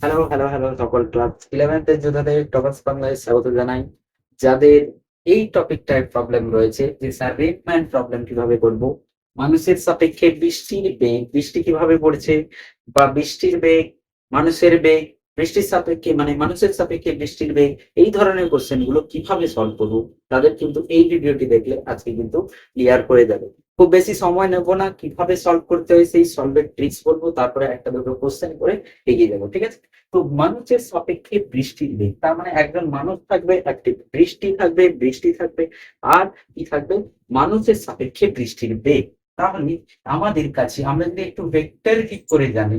Hello hello hello সকল class ইলেভেন্থের যোদ্ধাদের টপার্স বাংলায় স্বাগত জানাই। যাদের এই টপিকটায় প্রবলেম রয়েছে যে স্যার রেটম্যান প্রবলেম কীভাবে করব? মানুষের সাপেক্ষে বৃষ্টির বেগ, বৃষ্টি কীভাবে পড়ছে? বা বৃষ্টির বেগ, মানুষের বেগ, বৃষ্টির সাপেক্ষে মানে মানুষের সাপেক্ষে বৃষ্টির বেগ, এই ধরনের কোশ্চেনগুলো কীভাবে সলভ করব? তাদের কিন্তু এই ভিডিওটি দেখলে আজকে কিন্তু ক্লিয়ার করে যাবে খুব বেশি সময় নেব না, কীভাবে সলভ করতে হয় সেই সলভের ট্রিক্স বলব, তারপরে একটা দুটো কোশ্চেন করে এগিয়ে যাব, ঠিক আছে? তো মানুষের সাপেক্ষে বৃষ্টির বেগ তার মানে একজন মানুষ থাকবে একটি বৃষ্টি থাকবে বৃষ্টি থাকবে, আর কি থাকবে? মানুষের সাপেক্ষে বৃষ্টির বেগ তাহলে আমাদের কাছে, আমরা যদি একটু ভেক্টর ঠিক করে জানি,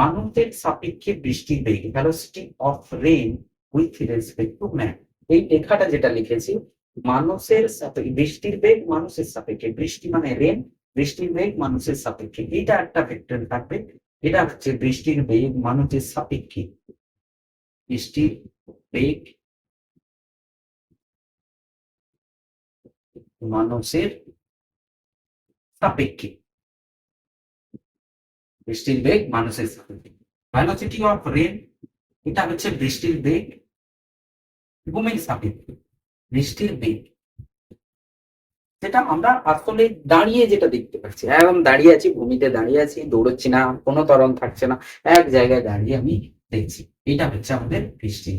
মানুষের সাপেক্ষে বৃষ্টির বেগ velocity of rain with respect to man এই লেখাটা যেটা লিখেছি মানুষের সাপেক্ষে বৃষ্টির বেগ মানুষের সাপেক্ষে, বৃষ্টি মানে রেন বৃষ্টির বেগ মানুষের সাপেক্ষে। এটা একটা ভেক্টর থাকবে। এটা হচ্ছে বৃষ্টির বেগ মানুষের সাপেক্ষে। বৃষ্টির বেগ মানুষের সাপেক্ষে। বৃষ্টির বেগ মানুষের সাপেক্ষে। ভ্যালোসিটি অফ রেন এটা হচ্ছে বৃষ্টির বেগ ভূমির সাপেক্ষে। বৃষ্টির বেগ যেটা আমরা আসলে দাঁড়িয়ে যেটা দেখতে পাচ্ছি, একদম দাঁড়িয়ে আছি, ভূমিতে দাঁড়িয়ে আছি, দৌড়চ্ছি না, কোনো তরণ থাকছে না, এক জায়গায় দাঁড়িয়ে আমি দেখছি। এটা হচ্ছে আমাদের বৃষ্টি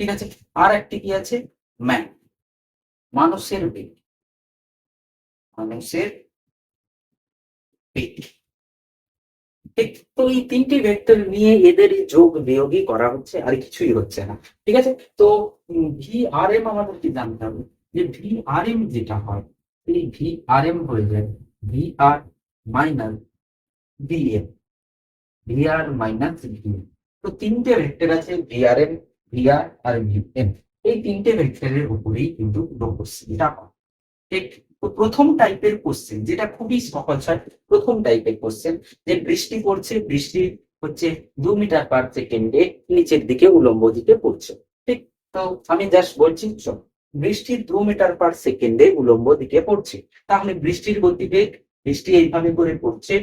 ঠিক আছে? আর একটি কি আছে? ম্যান মানুষের বেগ মানুষের বেগ ঠিক তো এই তিনটি ভেক্টর নিয়ে এদের যোগ বিয়োগই করা হচ্ছে, আর কিছুই হচ্ছে না। ঠিক আছে? তো ভি আর এম আমাদের কি জানতে হবে। যে ভি আর এম যেটা হয়, এই ভি আর এম হয়ে যায় V R minus V M V R minus V M তো তিনটে ভেক্টর আছে V R M V R R V M এই তিনটে ভেক্টরের উপরেই কিন্তু কোশ্চেনটা হয়। ঠিক? তো প্রথম টাইপের কোশ্চেন যেটা খুবই সহজ হয়, প্রথম টাইপের কোশ্চেন যে বৃষ্টি পড়ছে, বৃষ্টি হচ্ছে দু মিটার পার সেকেন্ডে নিচের দিকে উলম্ব দিকে পড়ছে। ঠিক? তো আমি জাস্ট বলছি বৃষ্টি দু মিটার পার সেকেন্ডে উলম্ব দিকে পড়ছে। তাহলে বৃষ্টির গতিবেগ, বৃষ্টি এইভাবে করে পড়ছে,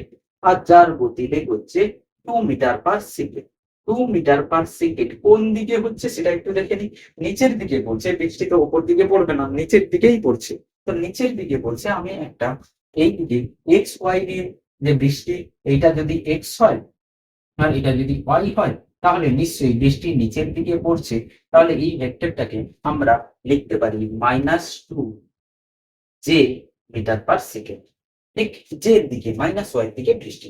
আর যার গতিবেগ হচ্ছে two metre per second two metre per second কোন দিকে হচ্ছে সেটা একটু দেখে নি নিচের দিকে পড়ছে, বৃষ্টি তো ওপর দিকে পড়বে না, নিচের দিকেই পড়ছে। তো নিচের দিকে বলছে, আমি একটা এই দিকে এক্স ওয়াই দিয়ে যে বৃষ্টি, এইটা যদি এক্স হয়, আর এটা যদি ওয়াই হয়, তাহলে নিশ্চয়ই বৃষ্টি নিচের দিকে পড়ছে। তাহলে এই ভেক্টরটাকে আমরা লিখতে পারি minus two J metre per second ঠিক জে দিকে মাইনাস ওয়াই দিকে বৃষ্টি।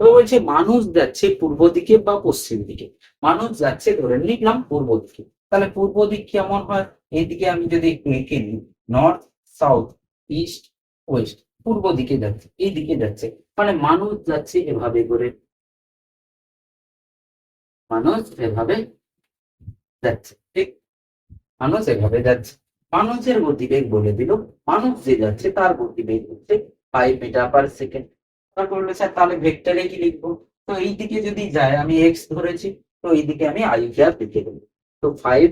তো বলছে, মানুষ যাচ্ছে পূর্ব দিকে বা পশ্চিম দিকে? মানুষ যাচ্ছে ধরে নিলাম পূর্ব দিকে। তাহলে পূর্ব দিক কেমন হয়? এইদিকে আমি যদি একটু এঁকে নিই নর্থ সাউথ ইস্ট ওয়েস্ট পূর্ব দিকে যাচ্ছে, এই দিকে যাচ্ছে মানে মানুষ যাচ্ছে এভাবে করে। মানুষ এভাবে যাচ্ছে, ঠিক? মানুষ এভাবে যাচ্ছে। মানুষের গতিবেগ বলে দিল, মানুষ যে যাচ্ছে তার গতিবেগ হচ্ছে ফাইভ মিটার পার সেকেন্ড তারপর বলল স্যার তাহলে ভেক্টরে কি লিখব? তো এই দিকে যদি যায়, আমি এক্স ধরেছি, তো এই দিকে আমি আই ক্যাপ লিখে দেবো। তো five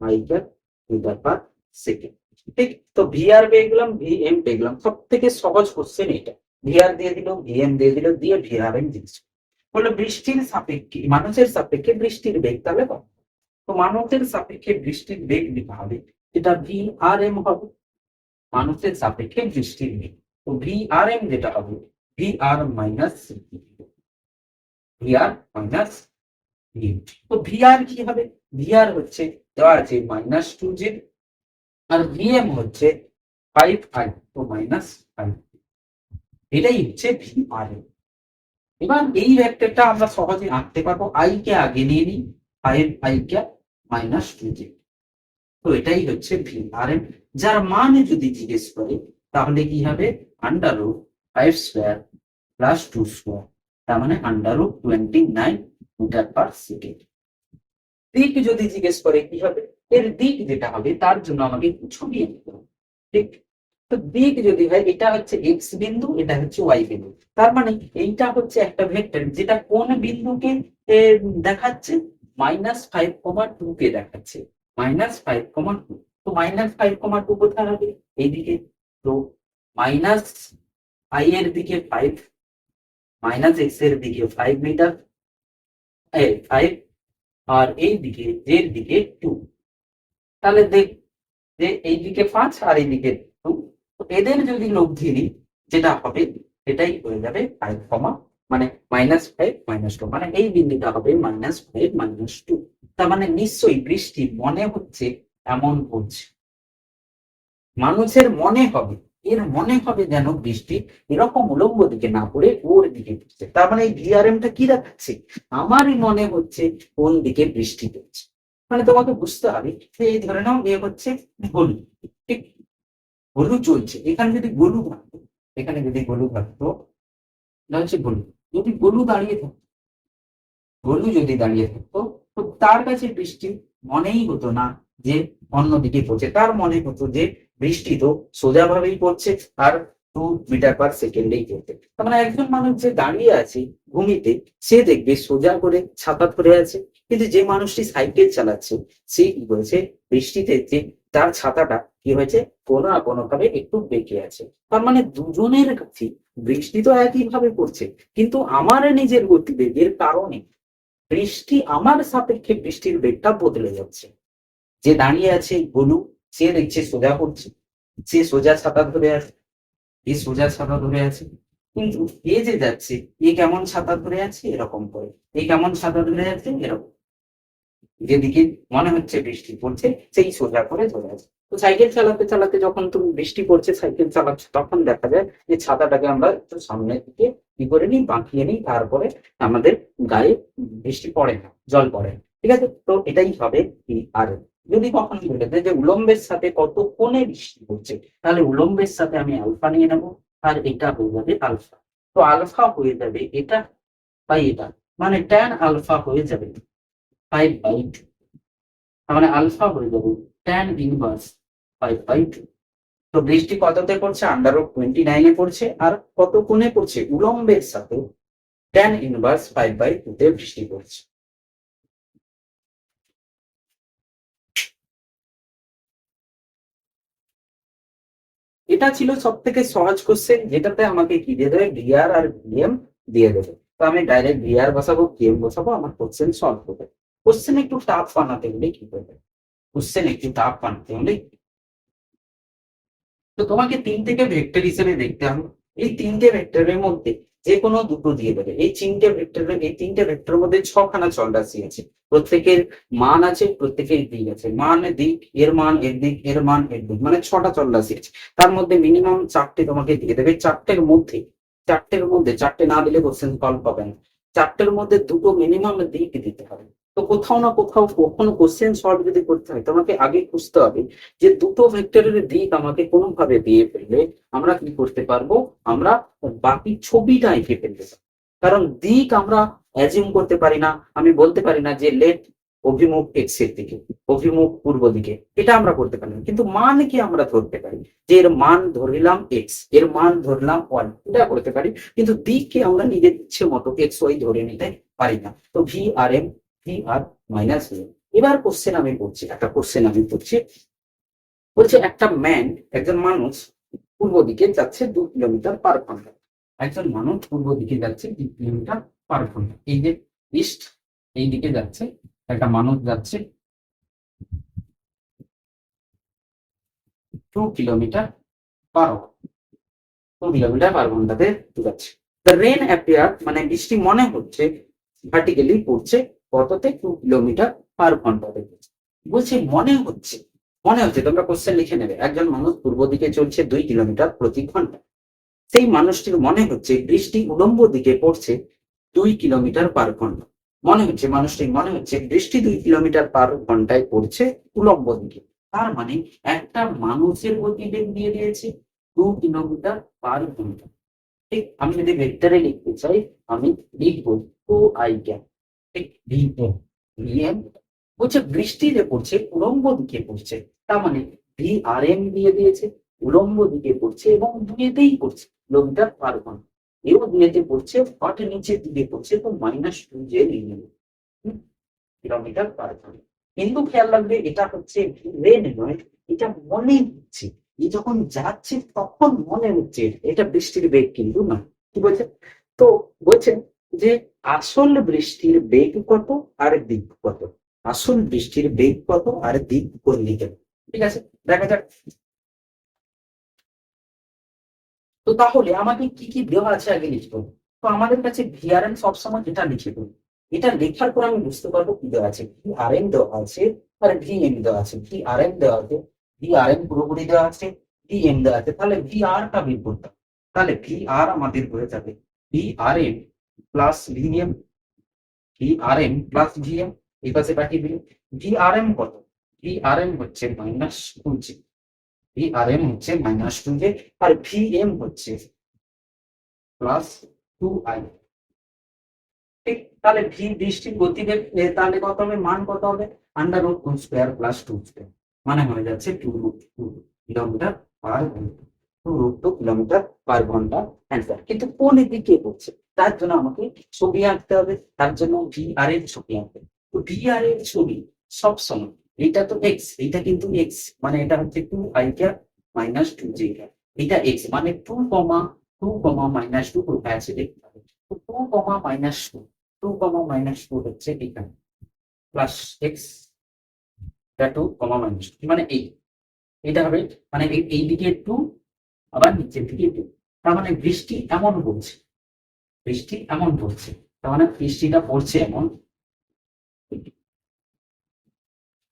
I cap metre per second ঠিক, তো ভিআর পেয়ে গেলাম ভি এম পেয়ে গেলাম সব থেকে সহজ কোশ্চেন এটা। ভিআর দিয়ে দিল ভিএম দিয়ে দিল, দিয়ে ভিআর এম দিচ্ছে বলল, বৃষ্টির সাপেক্ষে, মানুষের সাপেক্ষে বৃষ্টির বেগ তাহলে কত? তো মানুষের সাপেক্ষে বৃষ্টির বেগ দিতে হবে এটা ভি আর এম হবে। মানুষের সাপেক্ষে বৃষ্টির বেগ। তো ভি আর এম যেটা হবে V R minus V R minus তো ভি আর কি হবে? ভি আর হচ্ছে, দেওয়া আছে মাইনাস টু জে আর ভিএম হচ্ছে ফাইভ আই তো মাইনাস ফাইভ এটাই হচ্ছে ভি আর এবার এই ভেক্টরটা আমরা সহজে আঁকতে পারব। আই কে আগে নিয়ে নিই ফাইভ আই কে মাইনাস টু জে তো এটাই হচ্ছে ভি আর এম যার মানে যদি জিজ্ঞেস করে, তাহলে কি হবে? Under root five square plus two square তার মানে under root twenty nine metre per second দিক যদি জিজ্ঞেস করে, কি হবে? এর দিক যেটা হবে তার জন্য আমাকে ছবি আঁকতে হবে। ঠিক? তো দিক যদি হয়, এটা হচ্ছে এক্স বিন্দু, এটা হচ্ছে ওয়াই বিন্দু। তার মানে এইটা হচ্ছে একটা ভেক্টর যেটা কোন বিন্দুকে দেখাচ্ছে? মাইনাস ফাইভ কমা টু কে দেখাচ্ছে। মাইনাস ফাইভ কমা টু তো মাইনাস ফাইভ কমা টু কোথায় হবে? এইদিকে। তো মাইনাস আই এর দিকে ফাইভ মাইনাস এক্সের দিকে ফাইভ মিটার ফাইভ আর এই দিকে এর দিকে টু তাহলে দেখ যে এই দিকে পাঁচ আর এই দিকে টু এদের যদি লব্ধি নিই যেটা হবে, এটাই হয়ে যাবে ফাইভ কমা মানে মাইনাস ফাইভ মাইনাস টু মানে এই বিন্দুটা হবে মাইনাস ফাইভ মাইনাস টু তার মানে নিশ্চয়ই বৃষ্টি মনে হচ্ছে, এমন পড়ছে মানুষের মনে হবে, এর মনে হবে যেন বৃষ্টি এরকম উলম্ব দিকে না পড়ে ওর দিকে পড়ছে। তার মানে এই ভিআরএমটা কি দেখাচ্ছে? আমারই মনে হচ্ছে কোন দিকে বৃষ্টি পড়ছে। মানে তোমাকে বুঝতে হবে এই ধরে নাও এ হচ্ছে গলু ঠিক? গলু চলছে। এখানে যদি গলু থাকতো, এখানে যদি গলু থাকতো এটা হচ্ছে গলু যদি গলু দাঁড়িয়ে থাকতো গলু যদি দাঁড়িয়ে থাকতো, তো তার কাছে বৃষ্টি মনেই হতো না যে অন্যদিকে পড়ছে। তার মনে হতো যে বৃষ্টি তো সোজাভাবেই পড়ছে, আর টু মিটার পার সেকেন্ডেই পড়ছে। তার মানে একজন মানুষ যে দাঁড়িয়ে আছে, ভূমিতে, সে দেখবে সোজা করে ছাতা ধরে আছে কিন্তু যে মানুষটি সাইকেল চালাচ্ছে, সে কি করেছে? বৃষ্টিতে যে তার ছাতাটা কি হয়েছে? কোনো না কোনো ভাবে একটু বেঁকে আছে। তার মানে দুজনের কাছে বৃষ্টি তো একই ভাবে পড়ছে কিন্তু আমার নিজের গতিবেগের কারণে বৃষ্টি আমার সাপেক্ষে বৃষ্টির বেগটা বদলে যাচ্ছে। যে দাঁড়িয়ে আছে গলু সে দেখছে সোজা করছে। সে সোজা ছাতা ধরে আছে, এ সোজা ছাতা ধরে আছে। কিন্তু এ যে যাচ্ছে, এ কেমন ছাতা ধরে আছে? এরকম করে। এ কেমন ছাতা ধরে আছে? এরকম। যেদিকে মনে হচ্ছে বৃষ্টি পড়ছে, সেই সোজা করে ধরে আছে তো সাইকেল চালাতে চালাতে যখন তুমি বৃষ্টি পড়ছে, সাইকেল চালাচ্ছ, তখন দেখা যায় যে ছাতাটাকে আমরা একটু সামনের দিকে কি করে নিই, বাঁকিয়ে নিই, তারপরে আমাদের গায়ে বৃষ্টি পড়ে না, জল পড়ে। ঠিক আছে? তো এটাই হবে আর। যদি কখন বলে যে উলম্বের সাথে কত কোণে বৃষ্টি পড়ছে, তাহলে উলম্বের সাথে আমি আলফা নিয়ে নেব, আর এটা হয়ে যাবে আলফা। তো আলফা হয়ে যাবে এটা বাই এটা মানে ট্যান আলফা হয়ে যাবে। ফাইভ বাই টু মানে আলফা হয়ে যাবে tan inverse five by two তো বৃষ্টি কততে পড়ছে? আন্ডার রুট টোয়েন্টি নাইনে পড়ছে। আর কত কোণে পড়ছে? উলম্বের সাথে tan inverse five by two তে বৃষ্টি পড়ছে। এটা ছিল সব থেকে সহজ কোশ্চেন যেটাতে আমাকে কি দিয়ে দেবে? ভিআর আর ভিএম দিয়ে দেবে। তো আমি ডাইরেক্ট ভিআর বসাবো ভিএম বসাবো, আমার কোশ্চেন সলভ হবে। কোশ্চেন একটু টাফ বানাতে হলে কি করবে? কোশ্চেন একটু টাফ বানাতে হলে তো তোমাকে তিন থেকে ভেক্টর হিসেবে দেখতে হবে। এই তিনটে ভেক্টরের মধ্যে যে কোনো দুটো দিয়ে দেবে। এই তিনটে ভেক্টরের এই তিনটে ভেক্টরের মধ্যে ছখানা চল রাশি আছে। প্রত্যেকের মান আছে, প্রত্যেকের দিক আছে। মান দিক, এর মান, এর দিক, এর মান, এর দিক মানে ছটা চল রাশি আছে। তার মধ্যে মিনিমাম চারটে তোমাকে দিয়ে দেবে। চারটের মধ্যে চারটের মধ্যে, চারটে না দিলে কোশ্চেন সলভ পাবে না। চারটের মধ্যে দুটো মিনিমাম দিক দিতে হবে। তো কোথাও না কোথাও কখনো কোশ্চেন সলভ যদি করতে হয়, তোমাকে আগে খুঁজতে হবে যে দুটো ভেক্টরের দিক আমাকে কোনোভাবে দিয়ে ফেললে আমরা কি করতে পারব? আমরা বাকি ছবিটা এঁকে ফেলতে পারব। কারণ দিক আমরা অ্যাজিউম করতে পারি না। আমি বলতে পারি না যে লেট অভিমুখ এক্সের দিকে, অভিমুখ পূর্ব দিকে, এটা আমরা করতে পারি না। কিন্তু মান কি আমরা ধরতে পারি? যে এর মান ধরলাম এক্সের মান ধরলাম ওয়ান এটা করতে পারি। কিন্তু দিককে আমরা নিজের ইচ্ছে মতো এক্স ওয়াই ধরে নিতে পারি না। তো ভি আর এম আর মাইনাস এবার কোশ্চেন আমি পড়ছি একটা কোশ্চেন আমি পড়ছি বলছে, একটা ম্যান একজন মানুষ পূর্ব দিকে যাচ্ছে দু কিলোমিটার পার ঘণ্টা। একজন মানুষ পূর্ব দিকে যাচ্ছে দু কিলোমিটার পার ঘণ্টা। এই যে ইস্ট এই দিকে যাচ্ছে, একটা মানুষ যাচ্ছে two kilometre per two kilometre per ঘন্টাতে যাচ্ছে। দ্য রেন অ্যাপিয়ার মানে বৃষ্টি মনে হচ্ছে ভার্টিক্যালি পড়ছে। কততে টু কিলোমিটার পার ঘন্টাতে বলছে, মনে হচ্ছে মনে হচ্ছে, তোমরা কোশ্চেন লিখে নেবে। একজন মানুষ পূর্ব দিকে চলছে দুই কিলোমিটার প্রতি ঘণ্টা। সেই মানুষটির মনে হচ্ছে বৃষ্টি উলম্ব দিকে পড়ছে দুই কিলোমিটার পার ঘণ্টা। মনে হচ্ছে, মানুষটির মনে হচ্ছে বৃষ্টি দুই কিলোমিটার পার ঘন্টায় পড়ছে উলম্ব দিকে। তার মানে একটা মানুষের গতিবেগ দিয়ে দিয়েছে দু কিলোমিটার পার ঘণ্টা। ঠিক, আমি যদি ভেক্টরে লিখতে চাই, আমি লিখব টু আই ক্যাপ। ঠিক ভি এম বলছে, বৃষ্টি যে পড়ছে, উলম্ব দিকে পড়ছে, তার মানে ভি আর এম দিয়ে দিয়েছে, উলম্ব দিকে পড়ছে এবং দুয়েতেই পড়ছে। কিলোমিটার পার ঘণ্টা এও দুয়েতে পড়ছে বাট নিচের দিকে পড়ছে, তো মাইনাস টু জে নিয়ে নেবে। কিলোমিটার পার ঘণ্টা কিন্তু খেয়াল রাখবে, এটা হচ্ছে রেন নয়, এটা মনে হচ্ছে। এই যখন যাচ্ছে, তখন মনে হচ্ছে, এটা বৃষ্টির বেগ কিন্তু না কি বলছে? তো বলছেন যে আসল বৃষ্টির বেগ কত আর দিক কত? আসল বৃষ্টির বেগ কত আর দিক কোন দিকে? ঠিক আছে, দেখা যাক। তো তাহলে আমাকে কি কি দেওয়া আছে আগে লিখব তো আমাদের কাছে ভিআরএম সবসময় এটা লিখে দেবো এটা লেখার পর আমি বুঝতে পারব কি দেওয়া আছে। ভি আর এম দেওয়া আছে আর ভি এম দেওয়া আছে। ভি আর এম দেওয়া আছে ভি আর এন পুরোপুরি দেওয়া আছে ভি এম দেওয়া আছে। তাহলে ভি আর টা বের করতাম তাহলে ভি আর আমাদের হয়ে যাবে V R M plus V M V R M plus V M এই পাশে পাঠিয়ে দিল ভি আর এম কত? ভি আর এম হচ্ছে minus two G V R M হচ্ছে মাইনাস টু আর ভি এম হচ্ছে প্লাস টু আই ঠিক, তাহলে ভি বৃষ্টির গতিবেগ তাহলে কত হবে? মান কত হবে? Under root square plus two square মানে হয়ে যাচ্ছে two root two kilometre per ঘণ্টা টু কিলোমিটার পার ঘণ্টা অ্যান্সার কিন্তু কোন দিকে পড়ছে তার জন্য আমাকে ছবি আঁকতে হবে, তার জন্য ভি আর এর ছবি আঁকতে। তো ভি আর এর ছবি সব সময়, এটা তো এক্স এটা কিন্তু এক্স মানে এটা হচ্ছে two I cap minus two J cap এটা এক্স মানে two comma two comma minus two কোথায় আছে, দেখতে হবে two comma minus two two comma minus two হচ্ছে এখানে। প্লাস এক্স এটা টু কমা মাইনাস টু মানে এই। এটা হবে মানে এই দিকে টু আবার নিচের দিকে তার মানে বৃষ্টি এমন পড়ছে। বৃষ্টি এমন পড়ছে। তার মানে বৃষ্টিটা পড়ছে এমন।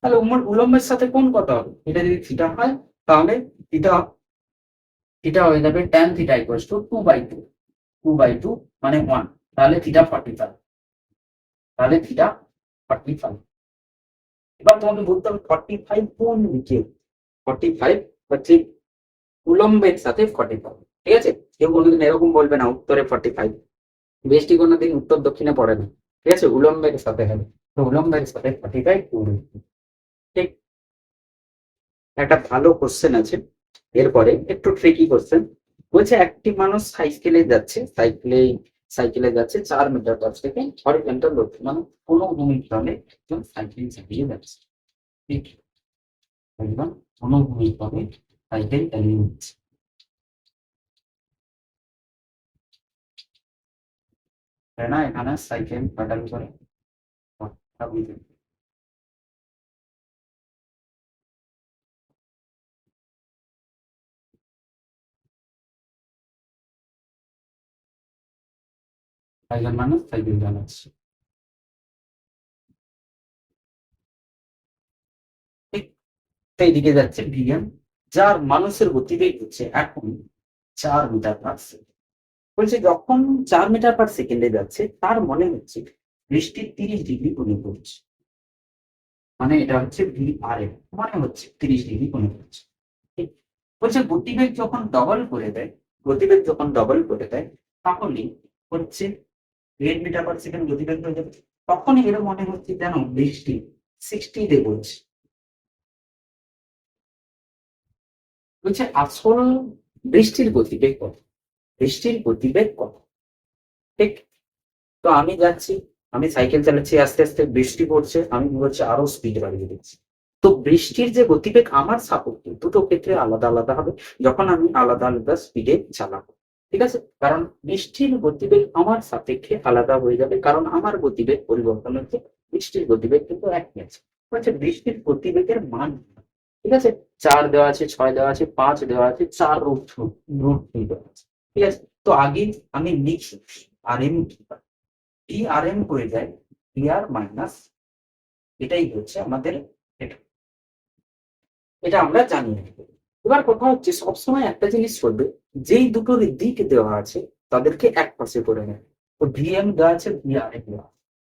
তাহলে উলম্বের সাথে কোন কথা হবে? এটা যদি থিটা হয়, তাহলে থিটা থিটা হয়ে যাবে tan theta equals to two by two two by two মানে ওয়ান তাহলে থিটা ফর্টি ফাইভ তাহলে থিটা ফর্টি ফাইভ এবার তোমাকে বলতে হবে ফর্টি ফাইভ কোন দিকে? ফর্টি ফাইভ হচ্ছে উলম্বের সাথে ফর্টি ফাইভ ঠিক আছে? কেউ কোনোদিন এরকম বলবে না, উত্তরে ফর্টি ফাইভ বৃষ্টি কোনোদিন উত্তর দক্ষিণে পড়ে না। ঠিক আছে? উলম্বের সাথে হবে। তো উলম্বের সাথে ফর্টি ফাইভ ঠিক? একটা ভালো কোশ্চেন আছে। এরপরে একটু ট্রিকি কোশ্চেন বলছে, একটি মানুষ সাইকেলে যাচ্ছে সাইকেলে সাইকেলে যাচ্ছে, চার মিটার পার সেকেন্ড হরিজন্টাল লক্ষ্য মানে কোনো তলে একজন সাইকেল চালিয়ে যাচ্ছে। ঠিক? একদম কোনো ভূমির তলে সাইকেল চালিয়ে তাই না এখানে সাইকেল প্যাডাল করে একজন মানুষ সাইকেল ঠিক এইদিকে যাচ্ছে ভিএম যার মানুষের গতিবেগ হচ্ছে এখন চার মিটার পার সেকেন্ড বলছে যখন চার মিটার পার সেকেন্ডে যাচ্ছে, তার মনে হচ্ছে বৃষ্টি তিরিশ ডিগ্রি কোণে পড়ছে। মানে এটা হচ্ছে ভি আর মানে হচ্ছে তিরিশ ডিগ্রি কোণে পড়ছে। বলছে গতিবেগ যখন ডবল করে দেয়, গতিবেগ যখন ডবল করে দেয়, তাহলে হচ্ছে দেড় মিটার পার সেকেন্ড গতিবেগ হয়ে যাবে। তখনই এর মনে হচ্ছে যেন বৃষ্টি সিক্সটিতে পড়ছে। বলছে, আসল বৃষ্টির গতিবেগ কত? বৃষ্টির গতিবেগ কত? ঠিক? তো আমি যাচ্ছি, আমি সাইকেল চালাচ্ছি, আস্তে আস্তে বৃষ্টি পড়ছে, আমি করছি আরও স্পিড বাড়িয়ে দিচ্ছি। তো বৃষ্টির যে গতিবেগ, আমার সাপোর্টে দুটো ক্ষেত্রে আলাদা আলাদা হবে, যখন আমি আলাদা আলাদা স্পিডে চালাবো। ঠিক আছে? কারণ বৃষ্টির গতিবেগ আমার সাপেক্ষে আলাদা হয়ে যাবে, কারণ আমার গতিবেগ পরিবর্তন হচ্ছে, বৃষ্টির গতিবেগ কিন্তু একই আছে হচ্ছে বৃষ্টির গতিবেগের মান ঠিক আছে? চার দেওয়া আছে, ছয় দেওয়া আছে, পাঁচ দেওয়া আছে, চার রুট রুট দেওয়া আছে, ঠিক আছে? তো আগে আমি লিখি আর এম কি পি আর এম হয়ে যায় পি আর মাইনাস এটাই হচ্ছে আমাদের এটা। এটা আমরা জানি। এবার কথা হচ্ছে, সবসময় একটা জিনিস করবে, যেই দুটোর দিক দেওয়া আছে, তাদেরকে এক পাশে করে নেয়। তো ভি এম দেওয়া আছে ভি আর এম দেওয়া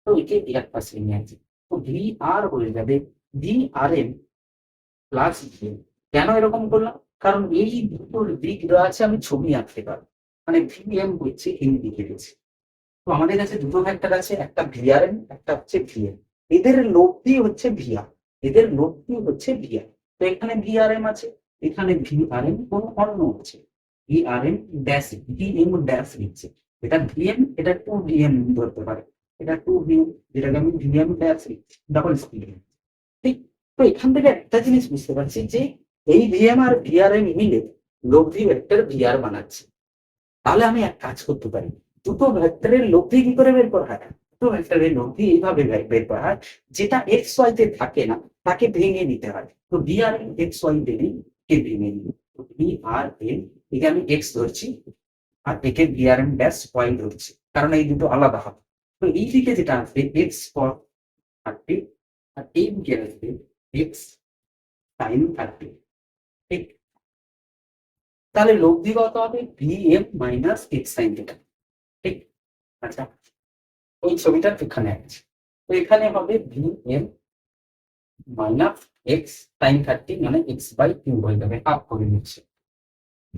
তো একে এক পাশে নিয়ে আছে তো ভি আর হয়ে যাবে V R M plus V কেন এরকম করলাম? কারণ এই দুটোর দিক আছে আমি ছবি আঁকতে পারব। মানে ভি এম হচ্ছে দিকে রয়েছে তো আমাদের কাছে দুটো ভেক্টর আছে, একটা ভিআরএম একটা হচ্ছে ভিএম এদের লব্ধি হচ্ছে ভিআর এদের লব্ধি হচ্ছে ভিআর তো এখানে ভিআরএম আছে, এখানে ভিআরএম কোন অন্য আছে ভিআরএম ড্যাশ ভিএম ড্যাশ লিখছে এটা ভিএম এটা টু ভিএম ধরতে পারে। এটা টু ভিএম যেটাকে আমি ভিএম ড্যাশ লিখছি ডাবল স্পিড ঠিক? তো এখান থেকে একটা জিনিস বুঝতে পারছি যে এই ভিএম আর ভিআরএম মিলে লব্ধি ভেক্টর ভিআর বানাচ্ছে। তাহলে আমি এক কাজ করতে পারি। দুটো ভেক্টরের লব্ধি কি করে বের করা হয়? দুটো ভেক্টরের লব্ধি এইভাবে বের- করা হয় যেটা এক্স ওয়াই তে থাকে না, তাকে ভেঙে নিতে হয়। তো B R N X Y ভেঙে কে ভেঙে আর এন একে আমি এক্স ধরছি আর একে B R N dash Y ধরছি, কারণ এই দুটো আলাদা হবে। তো এই দিকে যেটা আসবে এক্স ফর থার্টি আর এই দিকে আসবে এক্স সাইন থার্টি ঠিক? তাহলে লব্ধি কত হবে? V M minus X sine theta ঠিক? আচ্ছা ওই ছবিটা এখানে আছে। তো এখানে হবে V M minus X sine thirty মানে এক্স বাই কিউ হয়ে যাবে হাফ করে নিচ্ছে।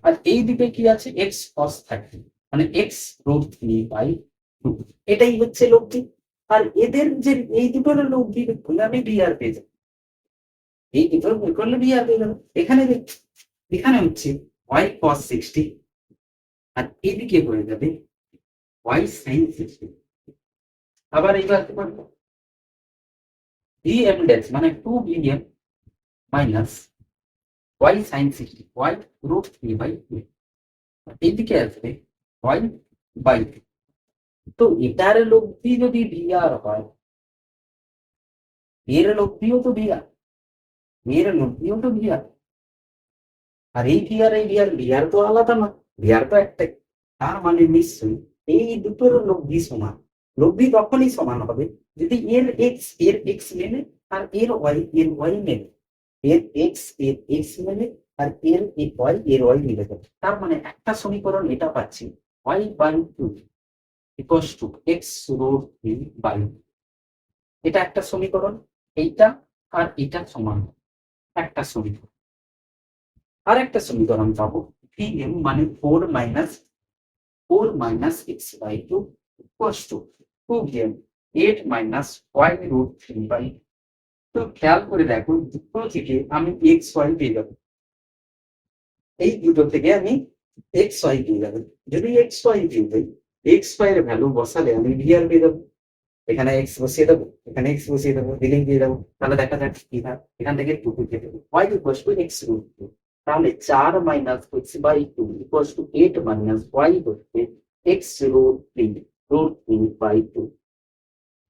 আর এই দিকে কি আছে? এক্স কস থার্টি মানে X root three by two এটাই হচ্ছে লব্ধি আর এদের যে, এই দুটোর লব্ধি আমি বিআর পেয়ে যাব। এই দুটোর বের করলে বিআর পেয়ে যাব। এখানে এখানে হচ্ছে ওয়াই কস সিক্সটি আর এদিকে হয়ে যাবে ওয়াই সাইন সিক্সটি আবার এইবার তোমার বিএম ড্যাশ মানে two BM minus Y sine sixty Y root three by two এইদিকে আসবে ওয়াই বাই টু তো এটার লব্ধি যদি ভিআর হয়, এর লব্ধিও তো ভিআর এর লব্ধিও তো ভিআর আর এই ভিআর এই ভিআর ভিআর তো আলাদা না। ভিআর তো একটাই। তার মানে নিশ্চয়ই এই দুটোর লব্ধি সমান। লব্ধি তখনই সমান হবে যদি এর এক্সের এক্স মেনে আর এর ওয়াই এর ওয়াই মেনে এর এক্সের এক্স মেনে আর এর ওয়াই এর ওয়াই মিলে। যাবে তার মানে একটা সমীকরণ এটা পাচ্ছি। Y by two equals two X root three by এটা একটা সমীকরণ, এইটা আর এটা সমান। একটা সমীকরণ আর একটা সমীকরণ পাবো। ভি এম মানে four minus four minus X by two equals two two M eight minus Y root three by তো খেয়াল করে দেখো দুটো থেকে আমি এক্স ওয়াই পেয়ে যাব। এই দুটো থেকে আমি এক্স ওয়াই পেয়ে যাব। যদি এক্স ওয়াই পেয়ে যাই এক্স ওয়াই এর ভ্যালু বসালে আমি ভিআর পেয়ে যাব। এখানে এক্স বসিয়ে দেবো, এখানে এক্স বসিয়ে দেবো দিলেই পেয়ে যাব তাহলে দেখা যাক কি হয়। এখান থেকে টু টু কেটে দেবো। Y equals two X root two তাহলে চার minus X by two equals two eight minus Y হচ্ছে X root three root three by two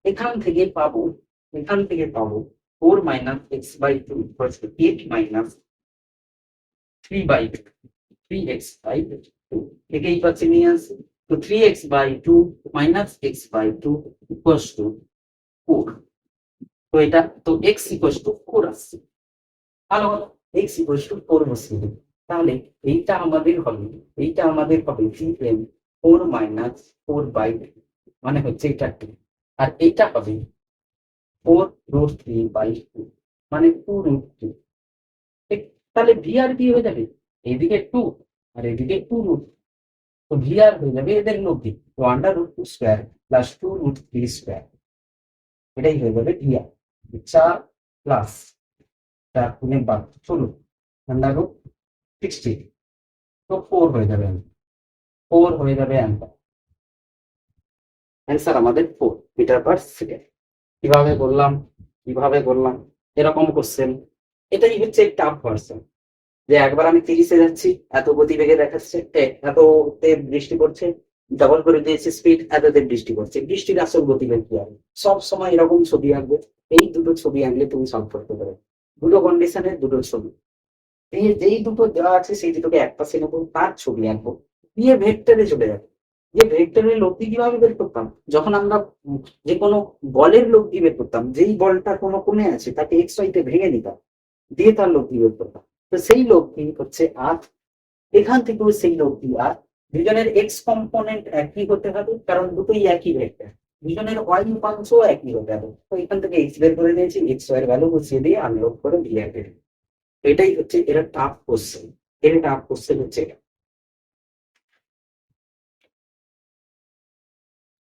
এখান থেকে পাবো, এখান থেকে পাবো four minus X by two equals two eight minus three by three X by two একেই পাচ্ছে নিয়ে আসি। তো three X by two minus X by two equals two four তো এটা, তো এক্স ইকুয়াস টু ফোর আসছে ভালো এক্স ইকুয়াস টু ফোর বসিয়ে তাহলে এইটা আমাদের হবে, এইটা আমাদের হবে V M four minus four by মানে হচ্ছে এটা টু আর এইটা হবে four root three by two মানে টু রুট টু তাহলে ভি আর কি হয়ে যাবে। এইদিকে টু আর এদিকে টু রুট তো ভি আর হয়ে যাবে এদের লব্ধি তো under root two square plus two root three square এটাই হয়ে যাবে ভি আর চার প্লাস চার গুণে বাদ চলুন আন্ডার রুট সিক্সটি তো ফোর হয়ে যাবে ফোর হয়ে যাবে অ্যান্সার অ্যান্সার আমাদের ফোর মিটার পার সেকেন্ড কীভাবে করলাম? কীভাবে করলাম? এরকম কোশ্চেন এটাই হচ্ছে টাফ ভার্সন যে একবার আমি তিরিশে যাচ্ছি, এত গতিবেগে দেখাচ্ছে এততে বৃষ্টি পড়ছে ডাবল করে দিয়েছে স্পিড এততে বৃষ্টি পড়ছে। বৃষ্টির আসল গতিবেগ কি হবে সব সময় এরকম ছবি আঁকবে, এই দুটো ছবি আঁকলে তুমি করতে পারবে দুটো কন্ডিশনের দুটো ছবি। এই যেই দুটো দেওয়া আছে, সেই দুটোকে এক পাশে নেব, তার ছবি আঁকবো। দিয়ে ভেক্টরে চলে যাবে। যে ভেক্টরের লব্ধি কীভাবে বের করতাম? যখন আমরা যে কোনো বলের লব্ধি বের করতাম, যেই বলটা কোনো কোণে আছে, তাকে এক্স ওয়াইতে ভেঙে দিতাম দিয়ে তার লব্ধি বের করতাম। তো সেই লোকটি হচ্ছে আর এখান থেকেও সেই লোকটি আর দুজনের এক্স কম্পোনেন্ট একই হতে হবে, কারণ দুটোই একই ভেক্টর দুজনের ওয়াই উপাংশ একই হতে হবে। তো এখান থেকে এক্স বের করে নিয়েছি এক্স ওয়াই এর ভ্যালু বসিয়ে দিয়ে আনলোড করে দিয়ে এটাই হচ্ছে এরা টাফ কোশ্চেন এর টাফ কোশ্চেন হচ্ছে এটা।